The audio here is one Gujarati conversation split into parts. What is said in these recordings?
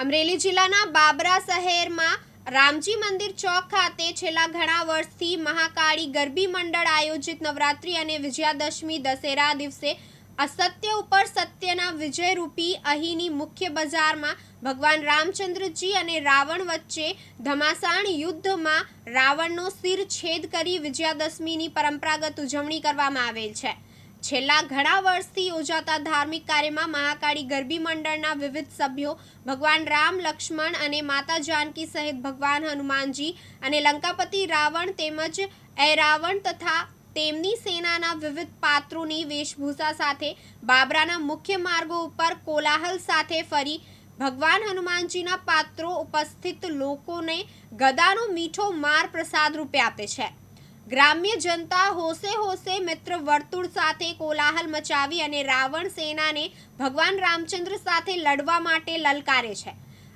અમરેલી જિલ્લાના બાબરા શહેરમાં રામજી મંદિર ચોક ખાતે છેલ્લા ઘણા વર્ષથી મહાકાળી ગરબી મંડળ આયોજિત નવરાત્રી અને વિજયાદશમી દશેરા દિવસે અસત્ય ઉપર સત્યના વિજયરૂપી અહીંની મુખ્ય બજારમાં ભગવાન રામચંદ્રજી અને રાવણ વચ્ચે ધમાસાણ યુદ્ધમાં રાવણનો શિર છેદ કરી વિજયાદશમીની પરંપરાગત ઉજવણી કરવામાં આવેલ છે. છેલ્લા ઘણા વર્ષથી યોજાતા ધાર્મિક કાર્યમાં મહાકાળી ગરબી મંડળના વિવિધ સભ્યો ભગવાન રામ, લક્ષ્મણ અને માતા જાનકી સહિત ભગવાન હનુમાનજી અને લંકાપતિ રાવણ તેમજ ઐરાવણ તથા તેમની સેનાના વિવિધ પાત્રોની વેશભૂષા સાથે બાબરાના મુખ્ય માર્ગો ઉપર કોલાહલ સાથે ફરી ભગવાન હનુમાનજીના પાત્રો ઉપસ્થિત લોકોને ગદાનો મીઠો માર પ્રસાદ રૂપે આપે છે. ગ્રામ્ય જનતા હોશે હોશે મિત્ર વર્તુળ સાથે કોલાહલ મચાવી અને રાવણ સેનાને ભગવાન રામચંદ્ર સાથે લડવા માટે લલકારે છે.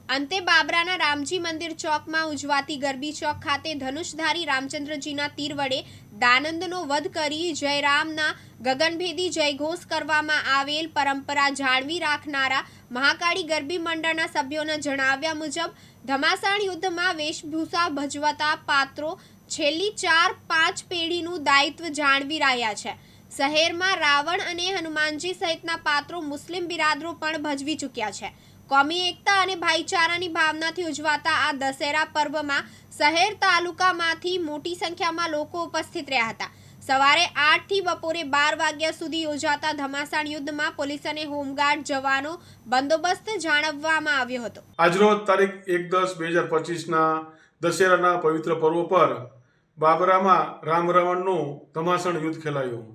અંતે બાબરાના રામજી મંદિર ચોકમાં ઉજવાતી ગરબી ચોક ખાતે ધનુષધારી રામચંદ્રજીના તીર વડે દાનંદનો વધ કરી જયરામના ગગનભેદી જયઘોષ કરવામાં આવેલ પરંપરા જાળવી રાખનારા મહાકાળી ગરબી મંડળના સભ્યોના જણાવ્યા મુજબ, ધમાસાણ યુદ્ધમાં વેશભૂષા ભજવતા પાત્રો છેલ્લી ચાર પાંચ પેઢીનું દાયિત્વ જાળવી રહ્યા છે. શહેરમાં રાવણ અને હનુમાનજી સહિતના પાત્રો મુસ્લિમ બિરાદરો પણ ભજવી ચૂક્યા છે. કોમી એકતા અને ભાઈચારાની ભાવનાથી ઉજવાતા આ દશેરા પર્વમાં શહેર તાલુકામાંથી મોટી સંખ્યામાં લોકો ઉપસ્થિત રહ્યા હતા. સવારે આઠથી બપોરે બાર વાગ્યા સુધી યોજાતા ધમાસાણ યુદ્ધમાં પોલીસ અને હોમગાર્ડ જવાનો બંદોબસ્ત જાળવવામાં આવ્યો હતો. આજરોજ તારીખ એક દસ બે હજાર પચીસના દશેરાના પવિત્ર પર્વ પર બાબરામાં રામ રાવણનું ધમાસણ યુદ્ધ ખેલાયું.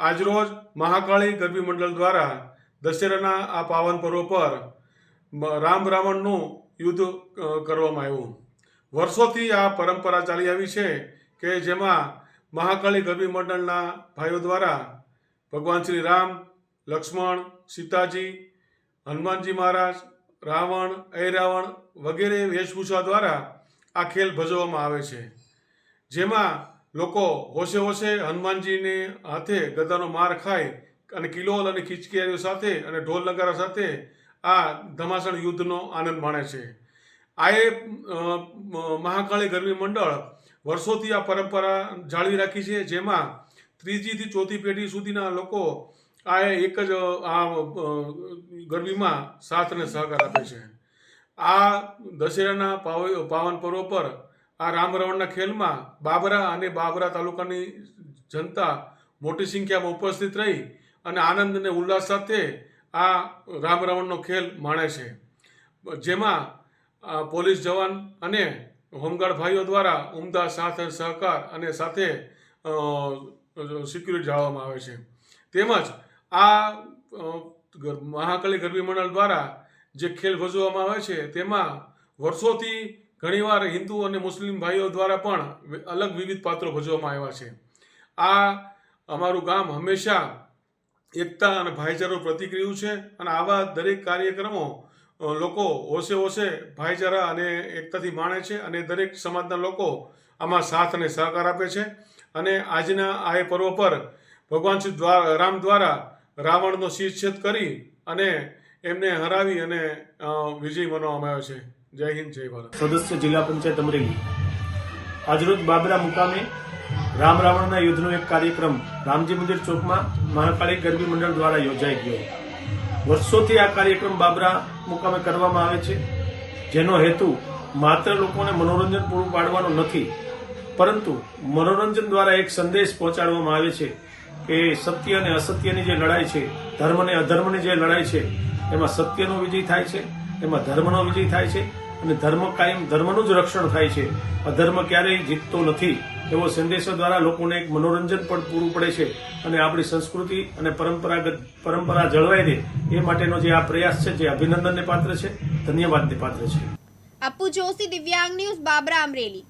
આજરોજ મહાકાળી ગરબી મંડળ દ્વારા દશેરાના આ પાવન પર્વ પર રામ રાવણનું યુદ્ધ કરવામાં આવ્યું. વર્ષોથી આ પરંપરા ચાલી આવી છે કે જેમાં મહાકાળી ગરબી મંડળના ભાઈઓ દ્વારા ભગવાન શ્રી રામ, લક્ષ્મણ, સીતાજી, હનુમાનજી મહારાજ, રાવણ, ઐરાવણ વગેરે વેશભૂષા દ્વારા આ ખેલ ભજવવામાં આવે છે. જેમાં લોકો હોશે હોશે હનુમાનજીને હાથે ગદાનો માર ખાય અને કિલોલ અને ખીચકીયારીઓ સાથે અને ઢોલ નગારા સાથે આ ધમાસણ યુદ્ધનો આનંદ માણે છે. આ એ મહાકાળી ગરબી મંડળ વર્ષોથી આ પરંપરા જાળવી રાખી છે, જેમાં ત્રીજીથી ચોથી પેઢી સુધીના લોકો આ એક જ, આ ગરબીમાં સાથ અને સહકાર આપે છે. આ દશેરાના પાવ- પાવન પર્વ પર આ રામ રાવણના ખેલમાં બાબરા અને બાબરા તાલુકાની જનતા મોટી સંખ્યામાં ઉપસ્થિત રહી અને આનંદ અને ઉલ્લાસ સાથે આ રામ રાવણનો ખેલ માણે છે. જેમાં પોલીસ જવાન અને હોમગાર્ડ ભાઈઓ દ્વારા ઉમદા સાથ સહકાર અને સાથે સિક્યુરિટી જાળવવામાં આવે છે. તેમજ આ મહાકાળી ગરબી મંડળ દ્વારા જે ખેલ ભજવવામાં આવે છે, તેમાં વર્ષોથી ઘણીવાર હિન્દુ અને મુસ્લિમ ભાઈઓ દ્વારા પણ અલગ વિવિધ પાત્રો ભજવવામાં આવ્યા છે. આ અમારું ગામ હંમેશા એકતા અને ભાઈચારો પ્રતિક રહ્યું છે અને આવા દરેક કાર્યક્રમો લોકો હોશે હોશે ભાઈચારા અને એકતાથી માણે છે અને દરેક સમાજના લોકો આમાં સાથ અને સહકાર આપે છે. અને આજના આ પર્વ પર ભગવાન શ્રી રામ દ્વારા રાવણનો શિરછેદ કરી અને એમને હરાવી અને વિજય મનાવવામાં આવ્યો છે. જય હિન્દ, જય ભારત. સદસ્ય જિલ્લા પંચાયત અમરેલી. આજરોજ બાબરા મુકામે રામ રાવણના યુદ્ધનો એક કાર્યક્રમ રામજી મંદિર ચોકમાં મહાકાળી ગરબી મંડળ દ્વારા યોજાઈ ગયો. વર્ષોથી આ કાર્યક્રમ બાબરા મુકામે કરવામાં આવે છે. જેનો હેતુ માત્ર લોકોને મનોરંજન પૂરું પાડવાનો નથી, પરંતુ મનોરંજન દ્વારા એક સંદેશ પહોંચાડવામાં આવે છે કે સત્ય અને અસત્યની જે લડાઈ છે, ધર્મ અને અધર્મની જે લડાઈ છે એમાં સત્યનો વિજય થાય છે, એમાં ધર્મનો વિજય થાય છે, અને ધર્મ કાયમ, ધર્મનું જ રક્ષણ થાય છે. અધર્મ ક્યારેય જીતતો નથી. એવો સંદેશો દ્વારા લોકોને એક મનોરંજન પણ પૂરું પડે છે. અને આપણી સંસ્કૃતિ અને પરંપરાગત, પરંપરા જળવાઈ રહે એ માટેનો જે આ પ્રયાસ છે, જે અભિનંદનને પાત્ર છે, ધન્યવાદને પાત્ર છે. અપુ જોશી, દિવ્યાંગ ન્યૂઝ, બાબરા અમરેલી.